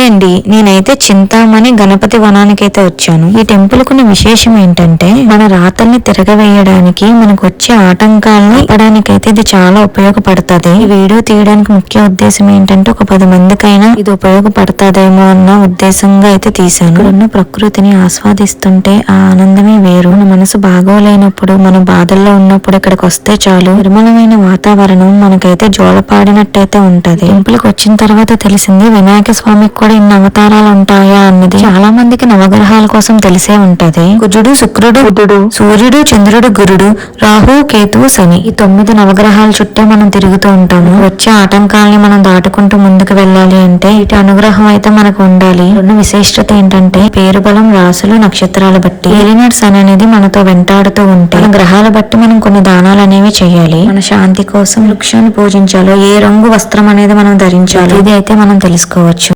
Hi అండి నేనైతే చింతామణి గణపతి వనానికి అయితే వచ్చాను. ఈ టెంపుల్ కొన్ని విశేషం ఏంటంటే మన రాతల్ని తిరగవేయడానికి మనకు వచ్చే ఆటంకాలను ఇవ్వడానికైతే ఇది చాలా ఉపయోగపడుతుంది. ఈ వీడియో తీయడానికి ముఖ్య ఉద్దేశం ఏంటంటే ఒక పది మందికైనా ఇది ఉపయోగపడుతుందేమో అన్న ఉద్దేశంగా అయితే తీశాను. ఉన్న ప్రకృతిని ఆస్వాదిస్తుంటే ఆ ఆనందమే వేరు. మనసు బాగోలేనప్పుడు మన బాధల్లో ఉన్నప్పుడు ఇక్కడికి వస్తే చాలు. నిర్మలమైన వాతావరణం మనకైతే జోలపాడినట్టయితే ఉంటది. టెంపుల్కి వచ్చిన తర్వాత తెలిసింది వినాయక స్వామికి కూడా ఇన్ని అవతారాలు ఉంటాయా అన్నది. చాలా మందికి నవగ్రహాల కోసం తెలిసే ఉంటది. కుజుడు శుక్రుడు బుధుడు సూర్యుడు చంద్రుడు గురుడు రాహు కేతు శని ఈ తొమ్మిది నవగ్రహాల చుట్టే మనం తిరుగుతూ ఉంటాము. వచ్చే ఆటంకాలని మనం దాటుకుంటూ ముందుకు వెళ్ళాలి అంటే ఇటు అనుగ్రహం అయితే మనకు ఉండాలి. రెండు విశిష్టత ఏంటంటే పేరు బలం రాసులు నక్షత్రాల బట్టి. ఏలినట్స్ అనేది మనతో వెంటాడుతూ ఉంటే మన గ్రహాల బట్టి మనం కొన్ని దానాలు అనేవి చేయాలి. మన శాంతి కోసం వృక్షాన్ని పూజించాలో ఏ రంగు వస్త్రం అనేది మనం ధరించాలి ఇది అయితే మనం తెలుసుకోవచ్చు.